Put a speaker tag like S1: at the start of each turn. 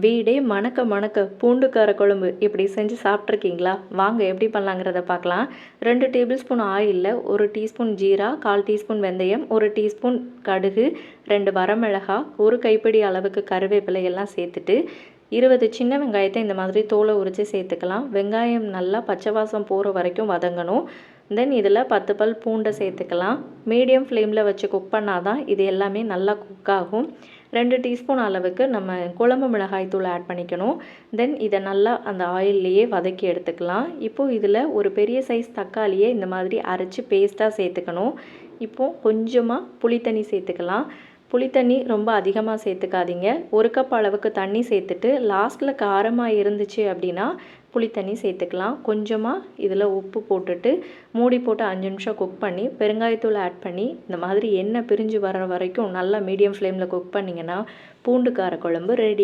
S1: வீடே மணக்க மணக்க பூண்டு கார குழம்பு இப்படி செஞ்சு சாப்பிட்ருக்கீங்களா? வாங்க எப்படி பண்ணலாங்கிறத பார்க்கலாம். ரெண்டு டேபிள் ஸ்பூன் ஆயிலில் ஒரு டீஸ்பூன் ஜீரா கால் டீஸ்பூன் வெந்தயம் ஒரு டீஸ்பூன் கடுகு ரெண்டு வரமிளகா ஒரு கைப்பிடி அளவுக்கு கருவேப்பிலை எல்லாம் சேர்த்துட்டு இருபது சின்ன வெங்காயத்தை இந்த மாதிரி தோலை உரித்து சேர்த்துக்கலாம். வெங்காயம் நல்லா பச்சை வாசம் போகிற வரைக்கும் வதங்கணும். தென் இதில் பத்து பல் பூண்டை சேர்த்துக்கலாம். மீடியம் ஃப்ளேமில் வச்சு குக் பண்ணால் தான் இது எல்லாமே நல்லா குக் ஆகும். ரெண்டு டீஸ்பூன் அளவுக்கு நம்ம குழம்பு மிளகாய் தூள் ஆட் பண்ணிக்கணும். தென் இதை நல்லா அந்த ஆயில்லையே வதக்கி எடுத்துக்கலாம். இப்போது இதில் ஒரு பெரிய சைஸ் தக்காளியை இந்த மாதிரி அரைச்சி பேஸ்ட்டாக சேர்த்துக்கணும். இப்போது கொஞ்சமாக புளித்தண்ணி சேர்த்துக்கலாம். புளித்தண்ணி ரொம்ப அதிகமாக சேர்த்துக்காதீங்க. ஒரு கப் அளவுக்கு தண்ணி சேர்த்துட்டு லாஸ்ட்டில் காரமாக இருந்துச்சு அப்படின்னா புளித்தண்ணி சேர்த்துக்கலாம். கொஞ்சமாக இதில் உப்பு போட்டுட்டு மூடி போட்டு அஞ்சு நிமிஷம் குக் பண்ணி பெருங்காயத்தூள் ஆட் பண்ணி இந்த மாதிரி எண்ணெய் பிரிஞ்சு வர வரைக்கும் நல்லா மீடியம் ஃப்ளேமில் குக் பண்ணிங்கன்னா பூண்டு கார குழம்பு ரெடி